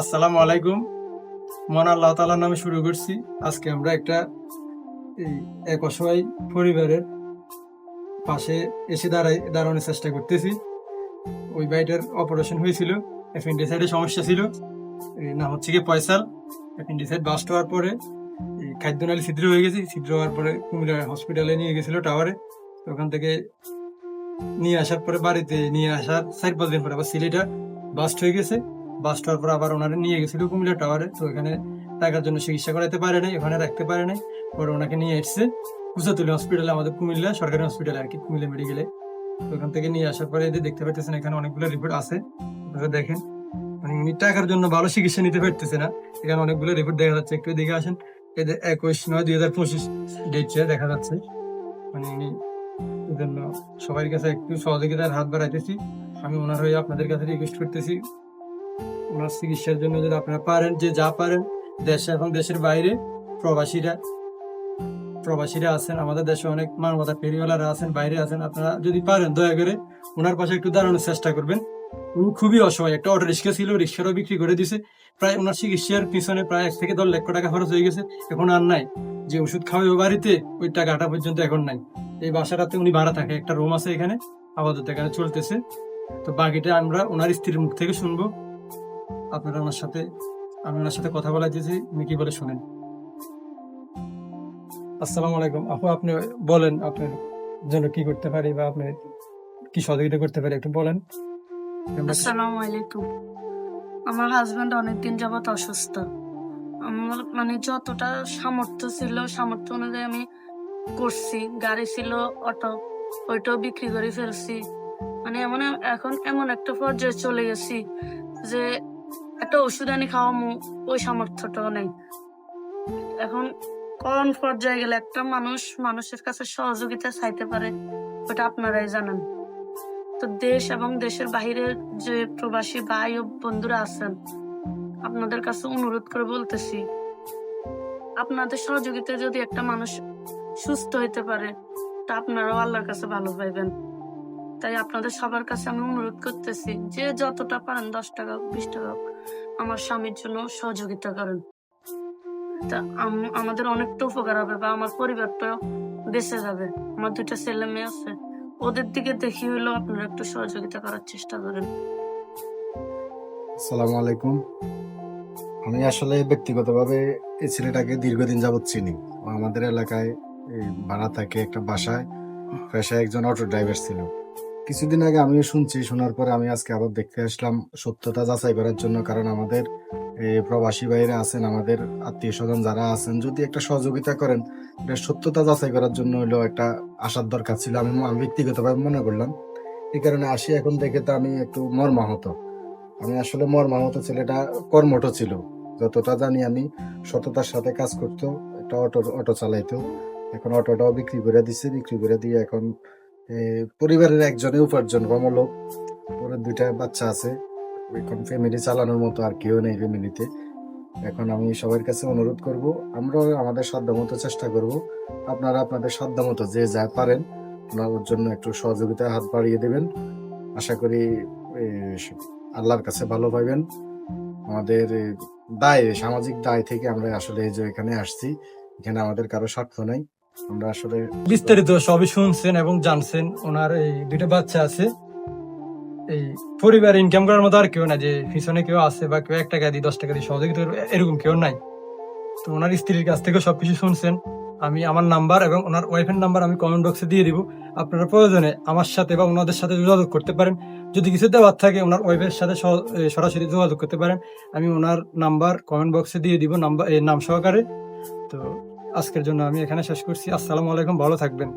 আসসালামু আলাইকুম। মহান আল্লাহ তালার নামে শুরু করছি। আজকে আমরা একটা এই এক অসহায় পরিবারের পাশে এসে দাঁড়াই, দাঁড়ানোর চেষ্টা করতেছি। ওই বাড়িটার অপারেশন হয়েছিল অ্যাপেন্ডিসাইডের সমস্যা ছিল। নাম হচ্ছে কি পয়সাল অ্যাপেন্ডিসাইড বাস্ট হওয়ার পরে এই খাদ্যনালী ছিদ্র হয়ে গেছে। ছিদ্র হওয়ার পরে কুমিল্লা হসপিটালে নিয়ে গেছিল টাওয়ারে তো ওখান থেকে নিয়ে আসার পরে বাড়িতে নিয়ে আসার চার পাঁচ দিন পরে আবার সিলিটা বাস্ট হয়ে গেছে। হওয়ার পর আবার ওনারা নিয়ে গেছিল কুমিল্লা টাওয়ারে তো এখানে টাকার জন্য চিকিৎসা করাতে পারে নাই, ওখানে রাখতে পারে নাই। পরে ওনাকে নিয়ে এসছে কুচাতুলি হসপিটালে আমাদের কুমিল্লা সরকারি হসপিটালে আর কি, কুমিল্লা মেডিকেলে তো ওখান থেকে নিয়ে আসার পরে এদের দেখতে পাচ্ছেন এখানে অনেকগুলো রিপোর্ট আছে। আপনারা দেখেন মানে উনি টাকার জন্য ভালো চিকিৎসা নিতে পারতেছে না। এখানে অনেকগুলো রিপোর্ট দেখা যাচ্ছে, একটু দেখে আসেন। এদের একুশ নয় দুই হাজার পঁচিশ ডেটটা দেখা যাচ্ছে মানে উনি জন্য সবার কাছে একটু সহযোগিতার হাত বাড়াইতেছি। আমি ওনার হয়ে আপনাদের কাছে রিকোয়েস্ট করতেছি। ওনার চিকিৎসার জন্য যদি আপনারা পারেন, যে যা পারেন, দেশে এবং দেশের বাইরে, প্রবাসীরা প্রবাসীরা আছেন, আমাদের দেশে অনেক মানবতা পেরিওয়ালারা আছেন, বাইরে আছেন, আপনারা যদি পারেন, দয়া করে ওনার পাশে একটু দাঁড়ানোর চেষ্টা করবেন। উনি খুবই অসহায়, একটা অটো রিক্সা ছিল, রিক্সারও বিক্রি করে দিছে। প্রায় ওনার চিকিৎসার পিছনে প্রায় এক থেকে দশ লক্ষ টাকা খরচ হয়ে গেছে। এখন আর নাই। যে ওষুধ খাওয়াই ও বাড়িতে, ওই টাকাটা পর্যন্ত এখন নাই। এই বাসাটাতে উনি ভাড়া থাকে, একটা রুম আছে এখানে, আপাতত এখানে চলতেছে। তো বাকিটা আমরা ওনার স্ত্রীর মুখ থেকে শুনব। আপনারা ওনার সাথে আমি ওনার সাথে কথা বলা দিয়েছি উনি কি বলে শুনেন। আসসালামু আলাইকুম। আপু, আপনি বলেন, আপনার জন্য কি করতে পারি বা আপনি কি সহযোগিতা করতে পারি, একটু বলেন। আমরা- আসসালামু আলাইকুম। আমার হাজবেন্ড অনেকদিন যাবত অসুস্থ। আমার মানে যতটা সামর্থ্য ছিল, সামর্থ্য অনুযায়ী আমি করছি। গাড়ি ছিল, অটো, ওইটাও বিক্রি করে ফেলছি। মানে এমন, এখন এমন একটা পর্যায়ে চলে গেছি যে একটা ওষুধ আনি খাওয়ামু, ওই সামর্থ্যটাও নেই। এখন কোন পর্যায়ে গেলে একটা মানুষ মানুষের কাছে সহযোগিতা চাইতে পারে, ওটা আপনারাই জানেন। তো দেশ এবং দেশের বাইরের যে প্রবাসী ভাই ও বন্ধুরা আছেন, আপনাদের কাছে অনুরোধ করে বলতেছি, আপনাদের সহযোগিতায় যদি একটা মানুষ সুস্থ হইতে পারে, তা আপনারাও আল্লাহর কাছে ভালো পাইবেন। তাই আপনাদের সবার কাছে আমি অনুরোধ করতেছি যে যতটা পারেন দশ টাকা, বিশ টাকা আমার স্বামীর জন্য সহযোগিতা করেন। তা আমাদের অনেকটা উপকার হবে বা আমার পরিবারটা বেঁচে যাবে। আমার দুইটা ছেলে মেয়ে আছে। ওদের দিকে দেখি হইলেও আপনারা একটু সহযোগিতা করার চেষ্টা করেন। আসসালামু আলাইকুম। আমি আসলে ব্যক্তিগতভাবে এই ছেলেটাকে দীর্ঘদিন যাবৎ চিনি। আমাদের এলাকায় ভাড়া থাকে একটা বাসায়। পেশায় একজন অটো ড্রাইভার ছিল। কিছুদিন আগে আমিও শুনছি, শোনার পরে আমি আজকে আবার দেখতে আসলাম সত্যতা যাচাই করার জন্য, কারণ আমাদের প্রবাসী বাইরে আছেন, আমাদের আত্মীয় স্বজন যারা আছেন, যদি একটা সহযোগিতা করেন, এটা সত্যতা যাচাই করার জন্য হলো একটা আসার দরকার ছিল। আমি আমি ব্যক্তিগতভাবে মনে করলাম, এই কারণে আসি এখন দেখে তো আমি একটু মর্মাহত। আমি আসলে মর্মাহত ছেলেটা কর্মঠ ছিল। যতটা জানি আমি সততার সাথে কাজ করতো, একটা অটো অটো চালাইতো। এখন অটোটাও বিক্রি করে দিছে, বিক্রি করে দিয়ে এখন পরিবারের একজনে উপার্জন কমলোক পরে দুইটা বাচ্চা আছে। এখন ফ্যামিলি চালানোর মতো আর কেউ নেই ফ্যামিলিতে এখন আমি সবার কাছে অনুরোধ করব আমরাও আমাদের সাধ্যমতো চেষ্টা করব। আপনারা আপনাদের সাধ্যমতো যে যা পারেন ওনার জন্য একটু সহযোগিতার হাত বাড়িয়ে দেবেন। আশা করি আল্লাহর কাছে ভালো পাইবেন আমাদের দায় সামাজিক দায় থেকে আমরা আসলে এই যে এখানে আসছি এখানে আমাদের কারও স্বার্থ নাই। আমরা আসলে বিস্তারিত সবই শুনছেন এবং জানছেন। ওনার এই দুইটা বাচ্চা আছে। এই পরিবার ইনকাম করার মতো আর কেউ না যে পিছনে কেউ আছে বা কেউ এক টাকা দিয়ে, দশ টাকা দিয়ে সহযোগিতা এরকম কেউ নাই। তো ওনার স্ত্রীর কাছ থেকে সবকিছু শুনছেন। আমি আমার নাম্বার এবং ওনার ওয়াইফের নাম্বার আমি কমেন্ট বক্সে দিয়ে দিব। আপনারা প্রয়োজনে আমার সাথে বা ওনাদের সাথে যোগাযোগ করতে পারেন। যদি কিছু দেওয়ার থাকে, ওনার ওয়াইফের সাথে সরাসরি যোগাযোগ করতে পারেন। আমি ওনার নাম্বার কমেন্ট বক্সে দিয়ে দিব, নাম্বার নাম সহকারে। তো আজকের জন্য আমি এখানে শেষ করছি। আসসালামু আলাইকুম ভালো থাকবেন।